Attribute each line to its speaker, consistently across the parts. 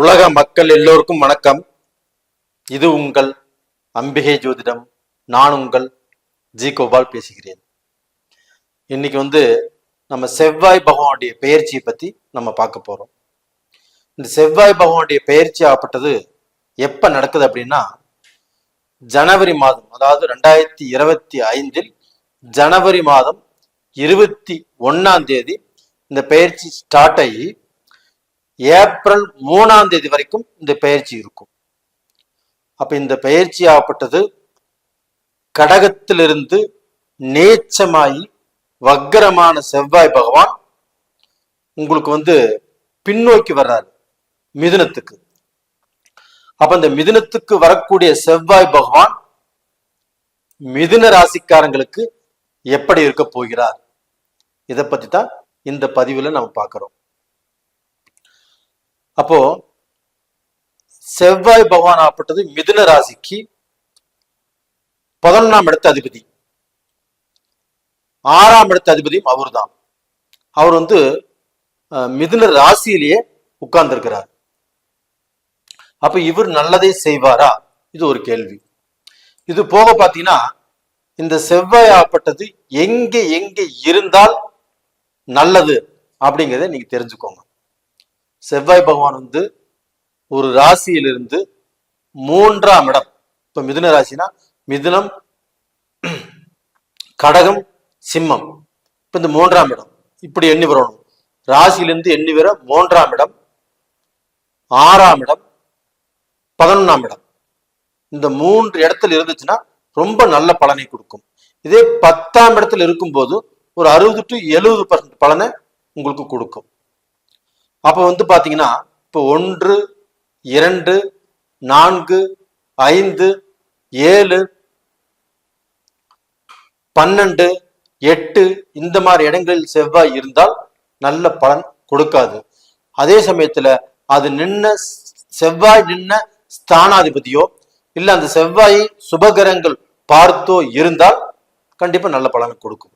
Speaker 1: உலக மக்கள் எல்லோருக்கும் வணக்கம். இது உங்கள் அம்பிகை ஜோதிடம். நான் உங்கள் ஜி கோபால் பேசுகிறேன். இன்னைக்கு வந்து நம்ம செவ்வாய் பகவானுடைய பெயர்ச்சியை பத்தி நம்ம பார்க்க போறோம். இந்த செவ்வாய் பகவானுடைய பெயர்ச்சி ஆகப்பட்டது எப்ப நடக்குது அப்படின்னா ஜனவரி மாதம் அதாவது ரெண்டாயிரத்தி இருபத்தி ஐந்தில் ஜனவரி மாதம் இருபத்தி ஒன்னாம் தேதி இந்த பயிற்சி ஸ்டார்ட் ஆகி ஏப்ரல் மூணாம் தேதி வரைக்கும் இந்த பயிற்சி இருக்கும். அப்ப இந்த பயிற்சி ஆகப்பட்டது கடகத்திலிருந்து நேச்சமாயி வக்கரமான செவ்வாய் பகவான் உங்களுக்கு வந்து பின்னோக்கி வர்றாரு மிதுனத்துக்கு. அப்ப இந்த மிதுனத்துக்கு வரக்கூடிய செவ்வாய் பகவான் மிதுன ராசிக்காரங்களுக்கு எப்படி இருக்க போகிறார்? இதை பத்தி தான் இந்த பதிவுல நம்ம பார்க்கிறோம். அப்போ செவ்வாய் பகவான் ஆப்பட்டது மிதுன ராசிக்கு பதினொன்றாம் இடத்த அதிபதி. ஆறாம் இடத்த அதிபதியும் அவர்தான். அவர் வந்து அஹ், மிதுன ராசியிலேயே உட்கார்ந்திருக்கிறார். அப்ப இவர் நல்லதே செய்வாரா? இது ஒரு கேள்வி. இது போக பாத்தீங்கன்னா இந்த செவ்வாய் ஆப்பட்டது எங்க எங்க இருந்தால் நல்லது அப்படிங்கிறத நீங்க தெரிஞ்சுக்கோங்க. செவ்வாய் பகவான் வந்து ஒரு ராசியிலிருந்து மூன்றாம் இடம். இப்ப மிதுன ராசினா மிதுனம் கடகம் சிம்மம். இப்ப இந்த மூன்றாம் இடம். இப்படி எண்ணி வரணும். ராசியிலிருந்து எண்ணி வர மூன்றாம் இடம் ஆறாம் இடம் பதினொன்றாம் இடம். இந்த மூன்று இடத்துல இருந்துச்சுன்னா ரொம்ப நல்ல பலனை கொடுக்கும். இதே பத்தாம் இடத்துல இருக்கும்போது ஒரு அறுபது டு எழுபது பர்சன்ட் பலனை உங்களுக்கு கொடுக்கும். அப்போ வந்து பார்த்தீங்கன்னா இப்போ ஒன்று இரண்டு நான்கு ஐந்து ஏழு பன்னெண்டு எட்டு இந்த மாதிரி இடங்களில் செவ்வாய் இருந்தால் நல்ல பலன் கொடுக்காது. அதே சமயத்துல அது நின்ன செவ்வாய் நின்ன ஸ்தானாதிபதியோ இல்ல அந்த செவ்வாய் சுபகரங்கள் பார்த்தோ இருந்தால் கண்டிப்பா நல்ல பலனை கொடுக்கும்.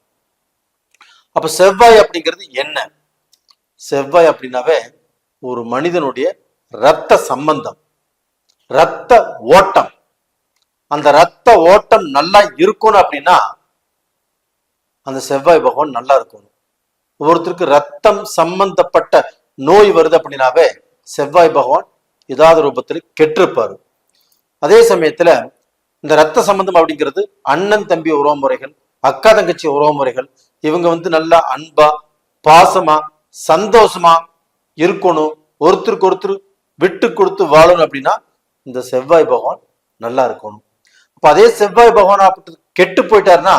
Speaker 1: அப்ப செவ்வாய் அப்படிங்கிறது என்ன? செவ்வாய் அப்படின்னாவே ஒரு மனிதனுடைய இரத்த சம்பந்தம் இரத்த ஓட்டம். அந்த இரத்த ஓட்டம் நல்லா இருக்கணும் அப்படின்னா அந்த செவ்வாய் பகவான் நல்லா இருக்கணும். ஒவ்வொருத்தருக்கு ரத்தம் சம்பந்தப்பட்ட நோய் வருது அப்படின்னாவே செவ்வாய் பகவான் ஏதாவது ரூபத்தில் கெட்டிருப்பாரு. அதே சமயத்துல இந்த ரத்த சம்பந்தம் அப்படிங்கிறது அண்ணன் தம்பி உறவுமுறைகள் அக்கா தங்கச்சி உறவுமுறைகள் இவங்க வந்து நல்லா அன்பா பாசமா சந்தோஷமா இருக்கணும் ஒருத்தருக்கு ஒருத்தர் விட்டு கொடுத்து வாழணும் அப்படின்னா இந்த செவ்வாய் பகவான் நல்லா இருக்கணும். அப்ப அதே செவ்வாய் பகவான் அப்படி கெட்டு போயிட்டாருன்னா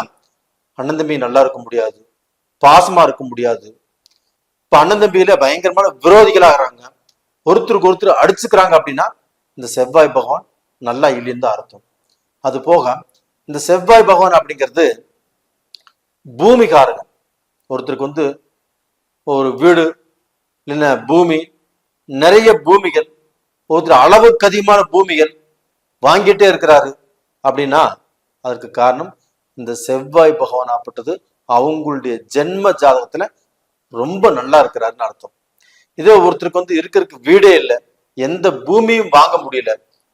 Speaker 1: அண்ணன் தம்பி நல்லா இருக்க முடியாது பாசமா இருக்க முடியாது. இப்ப அண்ணன் தம்பியில பயங்கரமான விரோதிகளாகிறாங்க ஒருத்தருக்கு ஒருத்தர் அடிச்சுக்கிறாங்க அப்படின்னா இந்த செவ்வாய் பகவான் நல்லா இல்லைன்னு தான் அர்த்தம். அது போக இந்த செவ்வாய் பகவான் அப்படிங்கிறது பூமிகாரகம் ஒருத்தருக்கு வந்து ஒரு வீடு இல்லைன்னா பூமி நிறைய பூமிகள் ஒருத்தர் அளவுக்கு அதிகமான பூமிகள் வாங்கிட்டே இருக்கிறாரு அப்படின்னா அதற்கு காரணம் இந்த செவ்வாய் பகவான் ஆப்பட்டது அவங்களுடைய ஜென்ம ஜாதகத்துல ரொம்ப நல்லா இருக்கிறாருன்னு அர்த்தம். இதே ஒருத்தருக்கு வந்து இருக்கிறதுக்கு வீடே இல்லை. எந்த பூமியும் வாங்க முடியல.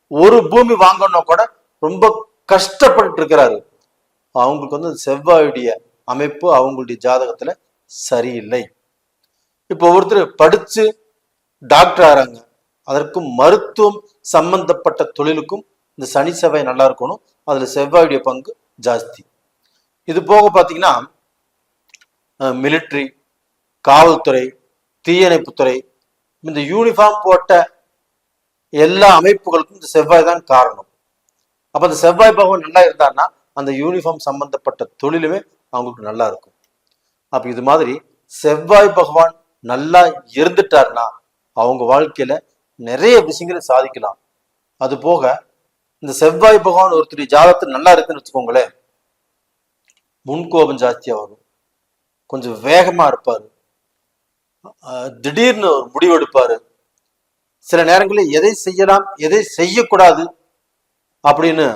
Speaker 1: ஒரு பூமி வாங்கணும்னா கூட ரொம்ப கஷ்டப்பட்டு இருக்கிறாரு. அவங்களுக்கு வந்து அந்த செவ்வாயுடைய அமைப்பு அவங்களுடைய ஜாதகத்துல சரியில்லை. இப்போ ஒருத்தர் படிச்சு டாக்டர் ஆறாங்க. அதற்கும் மருத்துவம் சம்பந்தப்பட்ட தொழிலுக்கும் இந்த சனி செவ்வாய் நல்லா இருக்கணும். அதுல செவ்வாயுடைய பங்கு ஜாஸ்தி. இது போக பார்த்தீங்கன்னா மிலிட்ரி காவல்துறை தீயணைப்புத்துறை இந்த யூனிஃபார்ம் போட்ட எல்லா அமைப்புகளுக்கும் இந்த செவ்வாய் தான் காரணம். அப்ப அந்த செவ்வாய் பகவான் நல்லா இருந்தாருன்னா அந்த யூனிஃபார்ம் சம்பந்தப்பட்ட தொழிலுமே அவங்களுக்கு நல்லா இருக்கும். அப்ப இது மாதிரி செவ்வாய் பகவான் நல்லா இருந்துட்டாருன்னா அவங்க வாழ்க்கையில நிறைய விஷயங்களை சாதிக்கலாம். அது போக இந்த செவ்வாய் பகவான் ஒருத்தருடைய ஜாதகத்தில் நல்லா இருக்குன்னு வச்சுக்கோங்களேன். முன்கோபம் ஜாஸ்தியா வரும் கொஞ்சம் வேகமா இருப்பாரு. திடீர்னு ஒரு முடிவெடுப்பாரு. சில நேரங்களில் எதை செய்யலாம் எதை செய்யக்கூடாது அப்படின்னு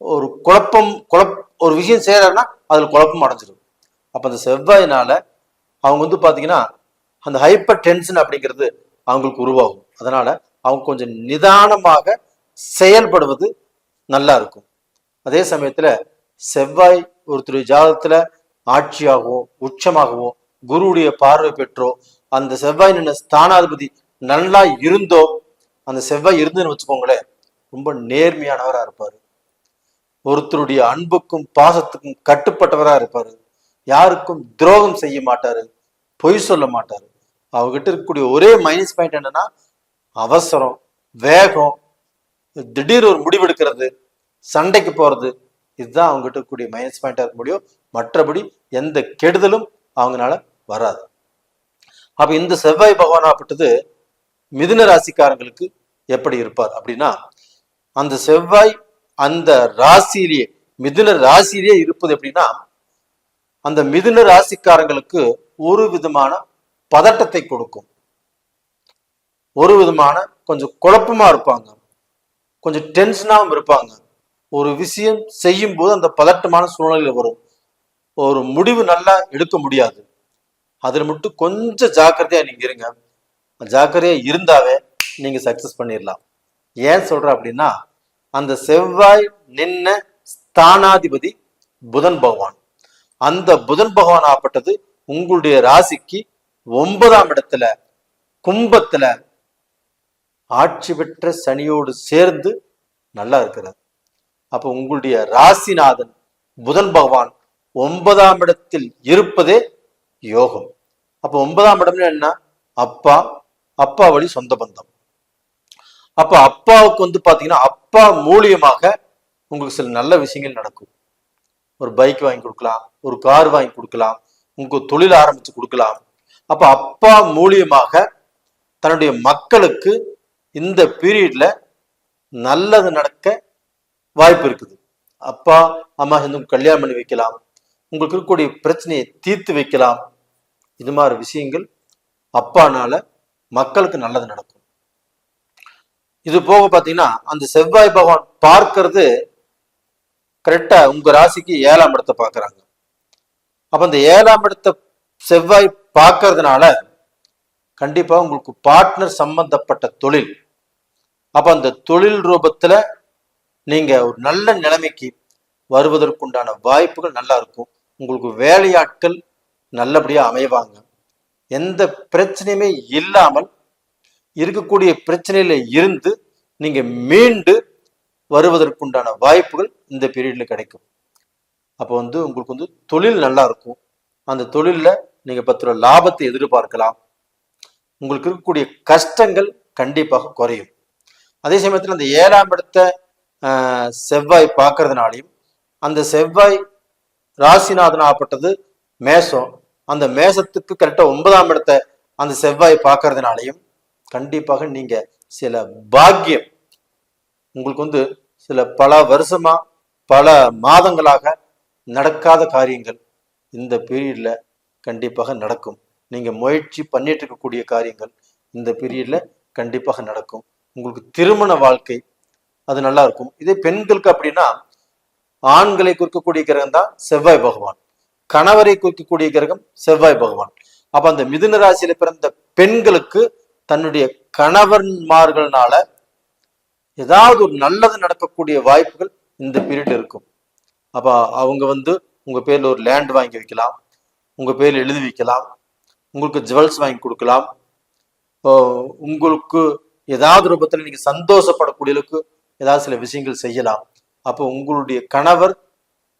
Speaker 1: ஒரு குழப்பம் குழப் ஒரு விஷயம் செய்யறாருன்னா அதில் குழப்பம் அடைஞ்சிடும் அப்போ அந்த செவ்வாயினால அவங்க வந்து பார்த்தீங்கன்னா அந்த ஹைப்பர் டென்ஷன் அப்படிங்கிறது அவங்களுக்கு உருவாகும். அதனால அவங்க கொஞ்சம் நிதானமாக செயல்படுவது நல்லா இருக்கும். அதே சமயத்துல செவ்வாய் ஒருத்தருடைய ஜாதகத்துல ஆட்சியாகவோ உச்சமாகவோ குருவுடைய பார்வை பெற்றோ அந்த செவ்வாய் நின்ன ஸ்தானாதிபதி நல்லா இருந்தோ அந்த செவ்வாய் இருந்துன்னு வச்சுக்கோங்களேன் ரொம்ப நேர்மையானவரா இருப்பாரு. ஒருத்தருடைய அன்புக்கும் பாசத்துக்கும் கட்டுப்பட்டவரா இருப்பாரு. யாருக்கும் துரோகம் செய்ய மாட்டாரு. பொய் சொல்ல மாட்டாரு. அவகிட்ட இருக்கக்கூடிய ஒரே மைனஸ் பாயிண்ட் என்னன்னா அவசரம் வேகம் திடீர் ஒரு முடிவெடுக்கிறது சண்டைக்கு போறது இதுதான் அவங்ககிட்ட இருக்கக்கூடிய மைனஸ் பாயிண்டா இருக்க முடியும். மற்றபடி எந்த கெடுதலும் அவங்கனால வராது. அப்ப இந்த செவ்வாய் பகவானாப்பட்டது மிதுன ராசிக்காரங்களுக்கு எப்படி இருப்பார் அப்படின்னா அந்த செவ்வாய் அந்த ராசியிலேயே மிதுன ராசியிலேயே இருப்பது எப்படின்னா அந்த மிதுன ராசிக்காரங்களுக்கு ஒரு விதமான பதட்டத்தை கொடுக்கும். ஒரு விதமான கொஞ்சம் குழப்பமா இருப்பாங்க. கொஞ்சம் டென்ஷனாகவும் இருப்பாங்க. ஒரு விஷயம் செய்யும் போது அந்த பதட்டமான சூழ்நிலையில் வரும். ஒரு முடிவு நல்லா எடுக்க முடியாது. அதுல மட்டும் கொஞ்சம் ஜாக்கிரதையா நீங்க இருங்க. ஜாக்கிரதையா இருந்தாவே நீங்க சக்சஸ் பண்ணிடலாம் ஏன் சொல்றேன் அப்படின்னா அந்த செவ்வாய் நின்ன ஸ்தானாதிபதி புதன் பகவான். அந்த புதன் பகவான் ஆப்பட்டது உங்களுடைய ராசிக்கு ஒன்பதாம் இடத்துல கும்பத்துல ஆட்சி பெற்ற சனியோடு சேர்ந்து நல்லா இருக்கிறது அப்ப உங்களுடைய ராசிநாதன் புதன் பகவான் ஒன்பதாம் இடத்தில் இருப்பதே யோகம். அப்ப ஒன்பதாம் இடம்னு என்ன? அப்பா அப்பா வழி சொந்த பந்தம். அப்ப அப்பாவுக்கு வந்து பாத்தீங்கன்னா அப்பா மூலியமாக உங்களுக்கு சில நல்ல விஷயங்கள் நடக்கும். ஒரு பைக் வாங்கி கொடுக்கலாம் ஒரு கார் வாங்கி கொடுக்கலாம் உங்க தொழில் ஆரம்பிச்சு கொடுக்கலாம். அப்ப அப்பா மூலியமாக தன்னுடைய மக்களுக்கு இந்த பீரியட்ல நல்லது நடக்க வாய்ப்பு இருக்குது. அப்பா அம்மா சேர்ந்து கல்யாணம் பண்ணி வைக்கலாம். உங்களுக்கு இருக்கக்கூடிய பிரச்சனையை தீர்த்து வைக்கலாம். இது மாதிரி விஷயங்கள் அப்பானால மக்களுக்கு நல்லது நடக்கும். இது போக பார்த்தீங்கன்னா அந்த செவ்வாய் பகவான் பார்க்கறது கரெக்டா உங்க ராசிக்கு ஏழாம் இடத்தை பார்க்கறாங்க. அப்ப அந்த ஏழாம் இடத்தை செவ்வாய் பார்க்கறதுனால கண்டிப்பா உங்களுக்கு பார்ட்னர் சம்பந்தப்பட்ட தொழில். அப்ப அந்த தொழில் ரூபத்துல நீங்க ஒரு நல்ல நிலைமைக்கு வருவதற்குண்டான வாய்ப்புகள் நல்லா இருக்கும். உங்களுக்கு வேலையாட்கள் நல்லபடியா அமைவாங்க. எந்த பிரச்சனையுமே இல்லாமல் இருக்கக்கூடிய பிரச்சனையில இருந்து நீங்க மீண்டு வருவதற்குண்டான வாய்ப்புகள் இந்த பீரியட்ல கிடைக்கும். அப்போ வந்து உங்களுக்கு வந்து தொழில் நல்லா இருக்கும். அந்த தொழிலில் நீங்க பத்து ரூபா லாபத்தை எதிர்பார்க்கலாம். உங்களுக்கு இருக்கக்கூடிய கஷ்டங்கள் கண்டிப்பாக குறையும். அதே சமயத்தில் அந்த ஏழாம் இடத்த ஆஹ், செவ்வாய் பார்க்கறதுனாலையும் அந்த செவ்வாய் ராசிநாதன் ஆகப்பட்டது மேசம் அந்த மேசத்துக்கு கரெக்டா ஒன்பதாம் இடத்த அந்த செவ்வாய் பார்க்கறதுனாலையும் கண்டிப்பாக நீங்க சில பாக்கியம் உங்களுக்கு வந்து சில பல வருஷமா பல மாதங்களாக நடக்காத காரியங்கள் இந்த பீரியட்ல கண்டிப்பாக நடக்கும். நீங்க முயற்சி பண்ணிட்டு இருக்கக்கூடிய காரியங்கள் இந்த பீரியட்ல கண்டிப்பாக நடக்கும். உங்களுக்கு திருமண வாழ்க்கை அது நல்லா இருக்கும். இதே பெண்களுக்கு அப்படின்னா ஆண்களை குறிக்கக்கூடிய கிரகம் தான் செவ்வாய் பகவான். கணவரை குறிக்கக்கூடிய கிரகம் செவ்வாய் பகவான். அப்ப அந்த மிதுன ராசியில பிறந்த பெண்களுக்கு தன்னுடைய கணவன்மார்கள்னால ஏதாவது ஒரு நல்லது நடக்கக்கூடிய வாய்ப்புகள் இந்த பீரியட் இருக்கும். அப்ப அவங்க வந்து உங்க பேர்ல ஒரு லேண்ட் வாங்கி வைக்கலாம். உங்க பேர் எழுதி வைக்கலாம். உங்களுக்கு ஜுவல்ஸ் வாங்கி கொடுக்கலாம். உங்களுக்கு ஏதாவது ரூபத்தில் நீங்க சந்தோஷப்படக்கூடிய அளவுக்கு ஏதாவது சில விஷயங்கள் செய்யலாம். அப்போ உங்களுடைய கணவர்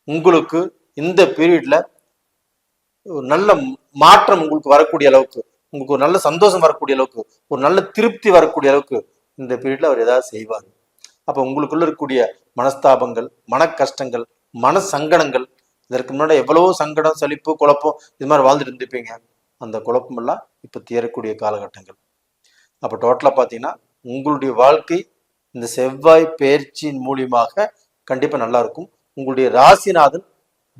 Speaker 1: உங்களுக்கு இந்த பீரியட்ல ஒரு நல்ல மாற்றம் உங்களுக்கு வரக்கூடிய அளவுக்கு உங்களுக்கு ஒரு நல்ல சந்தோஷம் வரக்கூடிய அளவுக்கு ஒரு நல்ல திருப்தி வரக்கூடிய அளவுக்கு இந்த பீரியட்ல அவர் ஏதாவது செய்வார். அப்போ உங்களுக்குள்ள இருக்கக்கூடிய மனஸ்தாபங்கள் மன கஷ்டங்கள் மன சங்கடங்கள் இதற்கு முன்னாடி எவ்வளவோ சங்கடம் சலிப்பு குழப்பம் இது மாதிரி வாழ்ந்துட்டு இருந்துப்பீங்க அந்த குழப்பமெல்லாம் இப்போ தீரக்கூடிய காலகட்டங்கள். அப்போ டோட்டலாக பார்த்தீங்கன்னா உங்களுடைய வாழ்க்கை இந்த செவ்வாய் பயிற்சியின் மூலியமாக கண்டிப்பாக நல்லா இருக்கும். உங்களுடைய ராசிநாதன்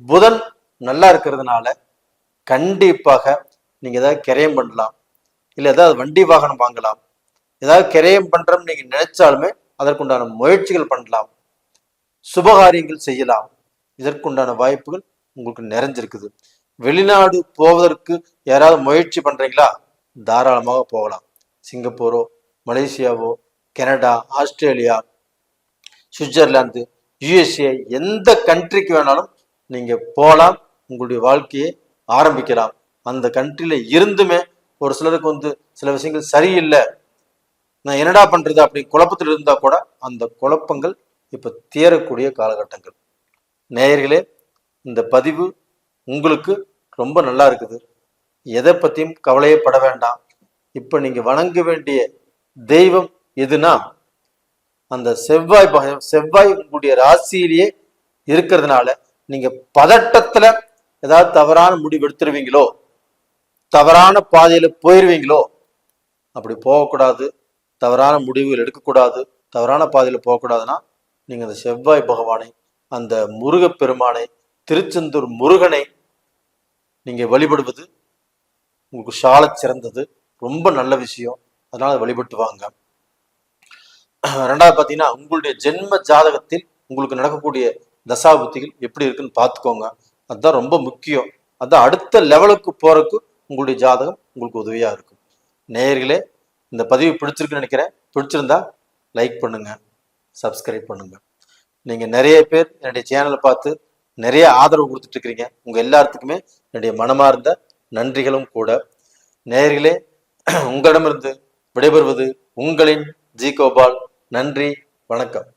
Speaker 1: புதன் நல்லா இருக்கிறதுனால கண்டிப்பாக நீங்கள் ஏதாவது கிரயம் பண்ணலாம். இல்லை ஏதாவது வண்டி வாகனம் வாங்கலாம். ஏதாவது கிரயம் பண்ணுறோம்னு நீங்கள் நினைச்சாலுமே அதற்குண்டான முயற்சிகள் பண்ணலாம். சுபகாரியங்கள் செய்யலாம். இதற்குண்டான வாய்ப்புகள் உங்களுக்கு நிறைஞ்சிருக்குது. வெளிநாடு போவதற்கு யாராவது முயற்சி பண்றீங்களா? தாராளமாக போகலாம். சிங்கப்பூரோ மலேசியாவோ கனடா ஆஸ்திரேலியா சுவிட்சர்லாந்து யுஎஸ்ஏ எந்த கண்ட்ரிக்கு வேணாலும் நீங்கள் போகலாம். உங்களுடைய வாழ்க்கையை ஆரம்பிக்கலாம். அந்த கண்ட்ரியில் இருந்துமே ஒரு சிலருக்கு வந்து சில விஷயங்கள் சரியில்லை. நான் என்னடா பண்றது அப்படி குழப்பத்தில் இருந்தால் கூட அந்த குழப்பங்கள் இப்போ தீரக்கூடிய காலகட்டங்கள். நேயர்களே இந்த பதிவு உங்களுக்கு ரொம்ப நல்லா இருக்குது. எதை பற்றியும் கவலையே பட வேண்டாம். இப்போ நீங்க வணங்க வேண்டிய தெய்வம் எதுனா அந்த செவ்வாய் பகை- செவ்வாய் உங்களுடைய ராசியிலேயே இருக்கிறதுனால நீங்க பதட்டத்துல ஏதாவது தவறான முடிவு எடுத்துருவீங்களோ தவறான பாதையில் போயிடுவீங்களோ அப்படி போகக்கூடாது. தவறான முடிவுகள் எடுக்கக்கூடாது. தவறான பாதையில் போகக்கூடாதுன்னா நீங்க அந்த செவ்வாய் பகவானை அந்த முருகப்பெருமானை திருச்செந்தூர் முருகனை நீங்க வழிபடுவது உங்களுக்கு சால சிறந்தது. ரொம்ப நல்ல விஷயம். அதனால வழிபட்டு வாங்க ரெண்டாவது பார்த்தீங்கன்னா உங்களுடைய ஜென்ம ஜாதகத்தில் உங்களுக்கு நடக்கக்கூடிய தசாபுத்திகள் எப்படி இருக்குன்னு பார்த்துக்கோங்க அதுதான் ரொம்ப முக்கியம். அதுதான் அடுத்த லெவலுக்கு போறதுக்கு உங்களுடைய ஜாதகம் உங்களுக்கு உதவியா இருக்கும். நேயர்களே இந்த பதிவு பிடிச்சிருக்குன்னு நினைக்கிறேன். பிடிச்சிருந்தா லைக் பண்ணுங்க. சப்ஸ்கிரைப் பண்ணுங்க. நீங்கள் நிறைய பேர் என்னுடைய சேனலை பார்த்து நிறைய ஆதரவு கொடுத்துட்டு இருக்கிறீங்க எல்லாத்துக்குமே என்னுடைய மனமார்ந்த நன்றிகளும் கூட. நேர்களே உங்களிடமிருந்து விடைபெறுவது உங்களின் ஜி கோபால். நன்றி வணக்கம்.